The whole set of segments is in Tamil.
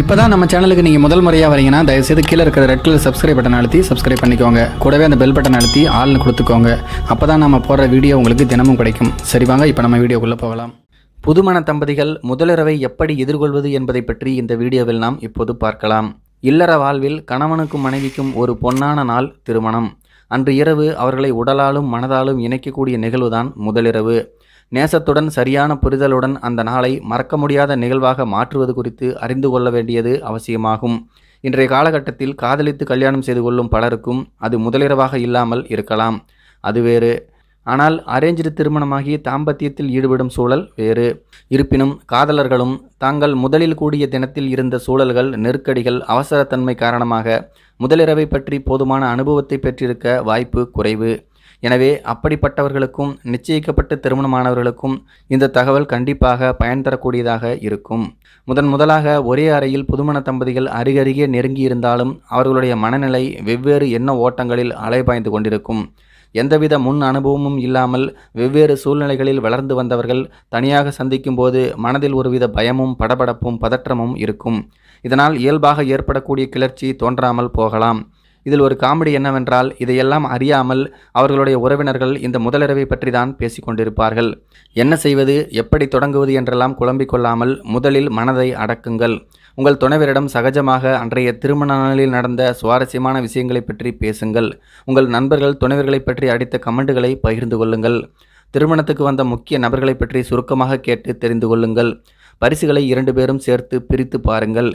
இப்போ தான் நம்ம சேனலுக்கு நீங்கள் முதல் முறையாக வரீங்கன்னா தயவுசெய்து கீழே இருக்கிற ரெட் கலர் சப்ஸ்கிரைப் பட்டன் அழுத்தி சப்ஸ்கிரைப் பண்ணிக்கோங்க. கூடவே அந்த பெல் பட்டன் அழுத்தி ஆள்னு கொடுத்துக்கோங்க. அப்போ தான் நம்ம போடுற வீடியோ உங்களுக்கு தினமும் கிடைக்கும். சரி வாங்க இப்போ நம்ம வீடியோக்குள்ளே போகலாம். புதுமண தம்பதிகள் முதலிரவை எப்படி எதிர்கொள்வது என்பதை பற்றி இந்த வீடியோவில் நாம் இப்போது பார்க்கலாம். இல்லற வாழ்வில் கணவனுக்கும் மனைவிக்கும் ஒரு பொன்னான நாள் திருமணம். அன்று இரவு அவர்களை உடலாலும் மனதாலும் இணைக்கக்கூடிய நிகழ்வுதான் முதலிரவு. நேசத்துடன் சரியான புரிதலுடன் அந்த நாளை மறக்க முடியாத நிகழ்வாக மாற்றுவது குறித்து அறிந்து கொள்ள வேண்டியது அவசியமாகும். இன்றைய காலகட்டத்தில் காதலித்து கல்யாணம் செய்து கொள்ளும் பலருக்கும் அது முதலிரவாக இல்லாமல் இருக்கலாம். அது வேறு. ஆனால் அரேஞ்சு திருமணமாகி தாம்பத்தியத்தில் ஈடுபடும் சூழல் வேறு. இருப்பினும் காதலர்களும் தாங்கள் முதலில் கூடிய தினத்தில் இருந்த சூழல்கள் நெருக்கடிகள் அவசரத்தன்மை காரணமாக முதலிரவை பற்றி போதுமான அனுபவத்தை பெற்றிருக்க வாய்ப்பு குறைவு. எனவே அப்படிப்பட்டவர்களுக்கும் நிச்சயிக்கப்பட்ட திருமணமானவர்களுக்கும் இந்த தகவல் கண்டிப்பாக பயன் தரக்கூடியதாக இருக்கும். முதன் முதலாக ஒரே அறையில் புதுமண தம்பதிகள் அருகருகே நெருங்கியிருந்தாலும் அவர்களுடைய மனநிலை வெவ்வேறு எண்ண ஓட்டங்களில் அலைபாய்ந்து கொண்டிருக்கும். எந்தவித முன் அனுபவமும் இல்லாமல் வெவ்வேறு சூழ்நிலைகளில் வளர்ந்து வந்தவர்கள் தனியாக சந்திக்கும் போது மனதில் ஒருவித பயமும் படபடப்பும் பதற்றமும் இருக்கும். இதனால் இயல்பாக ஏற்படக்கூடிய கிளர்ச்சி தோன்றாமல் போகலாம். இதில் ஒரு காமெடி என்னவென்றால் இதையெல்லாம் அறியாமல் அவர்களுடைய உறவினர்கள் இந்த முதலிரவை பற்றி தான் பேசிக்கொண்டிருப்பார்கள் என்ன செய்வது எப்படி தொடங்குவது என்றெல்லாம் குழம்பிக் கொள்ளாமல் முதலில் மனதை அடக்குங்கள். உங்கள் துணைவரிடம் சகஜமாக அன்றைய திருமண நாளில் நடந்த சுவாரஸ்யமான விஷயங்களை பற்றி பேசுங்கள். உங்கள் நண்பர்கள் துணைவர்களை பற்றி அடித்த கமெண்டுகளை பகிர்ந்து கொள்ளுங்கள். திருமணத்துக்கு வந்த முக்கிய நபர்களை பற்றி சுருக்கமாக கேட்டு தெரிந்து கொள்ளுங்கள். பரிசுகளை இரண்டு பேரும் சேர்த்து பிரித்து பாருங்கள்.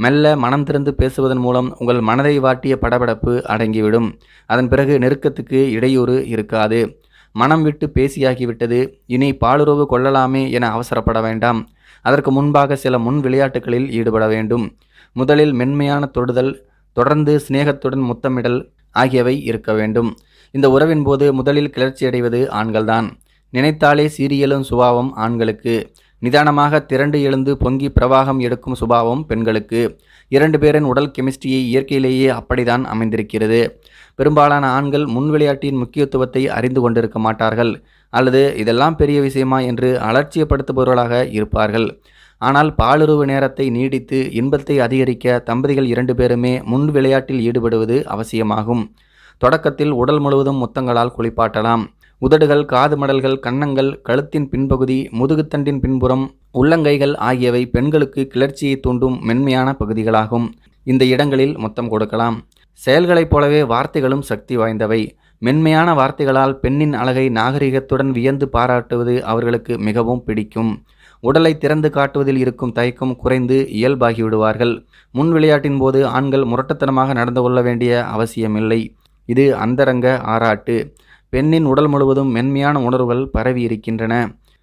மெல்ல மனம் திறந்து பேசுவதன் மூலம் உங்கள் மனதை வாட்டிய படபடப்பு அடங்கிவிடும். அதன் பிறகு நெருக்கத்துக்கு இடையூறு இருக்காது. மனம் விட்டு பேசியாகிவிட்டது. இனி பாலுறவு கொள்ளலாமே என அவசரப்பட வேண்டாம். அதற்கு முன்பாக சில முன் விளையாட்டுகளில் ஈடுபட வேண்டும். முதலில் மென்மையான தொடுதல் தொடர்ந்து சிநேகத்துடன் முத்தமிடல் ஆகியவை இருக்க வேண்டும். இந்த உறவின் போது முதலில் கிளர்ச்சியடைவது ஆண்கள்தான். நினைத்தாலே சீரியலும் சுபாவம் ஆண்களுக்கு. நிதானமாக திரண்டு எழுந்து பொங்கி பிரவாகம் எடுக்கும் சுபாவம் பெண்களுக்கு. இரண்டு பேரின் உடல் கெமிஸ்ட்ரியை இயற்கையிலேயே அப்படிதான் அமைந்திருக்கிறது. பெரும்பாலான ஆண்கள் முன் விளையாட்டின் முக்கியத்துவத்தை அறிந்து கொண்டிருக்க மாட்டார்கள். அல்லது இதெல்லாம் பெரிய விஷயமா என்று அலட்சியப்படுத்துபவர்களாக இருப்பார்கள். ஆனால் பாலுறவு நேரத்தை நீடித்து இன்பத்தை அதிகரிக்க தம்பதிகள் இரண்டு பேருமே முன் விளையாட்டில் ஈடுபடுவது அவசியமாகும். தொடக்கத்தில் உடல் முழுவதும் முத்தங்களால் குளிப்பாட்டலாம். உதடுகள் காது மடல்கள் கன்னங்கள் கழுத்தின் பின்பகுதி முதுகுத்தண்டின் பின்புறம் உள்ளங்கைகள் ஆகியவை பெண்களுக்கு கிளர்ச்சியை தூண்டும் மென்மையான பகுதிகளாகும். இந்த இடங்களில் மொத்தம் கொடுக்கலாம். செயல்களைப் போலவே வார்த்தைகளும் சக்தி வாய்ந்தவை. மென்மையான வார்த்தைகளால் பெண்ணின் அழகை நாகரிகத்துடன் வியந்து பாராட்டுவது அவர்களுக்கு மிகவும் பிடிக்கும். உடலை திறந்து காட்டுவதில் இருக்கும் தயக்கம் குறைந்து இயல்பாகிவிடுவார்கள் முன் விளையாட்டின் போது ஆண்கள் முரட்டுத்தனமாக நடந்து கொள்ள வேண்டிய அவசியமில்லை. இது அந்தரங்க ஆராட்டு பெண்ணின் உடல் முழுவதும் மென்மையான உணர்வுகள் பரவி இருக்கின்றன.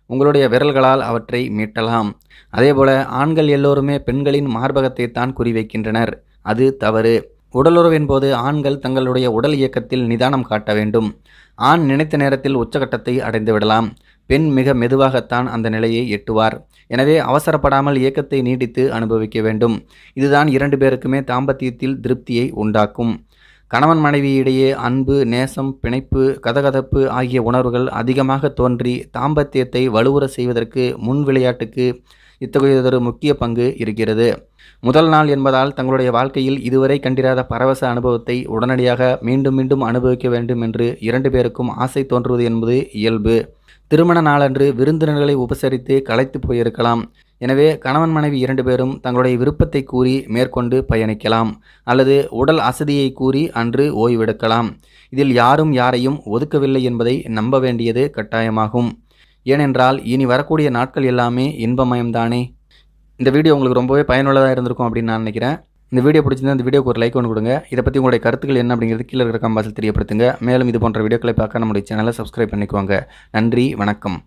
உங்களுடைய விரல்களால் அவற்றை மீட்டலாம். அதேபோல ஆண்கள் எல்லோருமே பெண்களின் மார்பகத்தை தான் குறிவைக்கின்றனர். அது தவறு. உடலுறவின் போது ஆண்கள் தங்களுடைய உடல் இயக்கத்தில் நிதானம் காட்ட வேண்டும். ஆண் நினைத்த நேரத்தில் உச்சகட்டத்தை அடைந்து விடலாம். பெண் மிக மெதுவாகத்தான் அந்த நிலையை எட்டுவார். எனவே அவசரப்படாமல் இயக்கத்தை நீடித்து அனுபவிக்க வேண்டும். இதுதான் இரண்டு பேருக்குமே தாம்பத்தியத்தில் திருப்தியை உண்டாக்கும். கணவன் மனைவியிடையே அன்பு நேசம் பிணைப்பு கதகதப்பு ஆகிய உணர்வுகள் அதிகமாக தோன்றி தாம்பத்தியத்தை வலுவுற செய்வதற்கு முன் விளையாட்டுக்கு இத்தகையதொரு முக்கிய பங்கு இருக்கிறது. முதல் நாள் என்பதால் தங்களுடைய வாழ்க்கையில் இதுவரை கண்டிராத பரவச அனுபவத்தை உடனடியாக மீண்டும் மீண்டும் அனுபவிக்க வேண்டும் என்று இரண்டு பேருக்கும் ஆசை தோன்றுவது என்பது இயல்பு. திருமண நாளன்று விருந்தினர்களை உபசரித்து களைத்து போயிருக்கலாம். எனவே கணவன் மனைவி இரண்டு பேரும் தங்களுடைய விருப்பத்தை கூறி மேற்கொண்டு பயணிக்கலாம் அல்லது உடல் அசதியை கூறி அன்று ஓய்வெடுக்கலாம். இதில் யாரும் யாரையும் ஒதுக்கவில்லை என்பதை நம்ப வேண்டியது கட்டாயமாகும். ஏனென்றால் இனி வரக்கூடிய நாட்கள் எல்லாமே இன்பமயம்தானே. இந்த வீடியோ உங்களுக்கு ரொம்பவே பயனுள்ளதாக இருந்திருக்கும் அப்படின்னு நான் நினைக்கிறேன். இந்த வீடியோ பிடிச்சிருந்தா இந்த வீடியோக்கு ஒரு லைக் ஒன்று கொடுங்க. இதை பற்றி உங்களுடைய கருத்துக்கள் என்ன அப்படிங்கிறது கீழே இருக்கிற கம்பாசில் தெரியப்படுத்துங்க. மேலும் இது போன்ற வீடியோக்களை பார்க்க நம்முடைய சேனலை சப்ஸ்கிரைப் பண்ணிக்கோங்க. நன்றி வணக்கம்.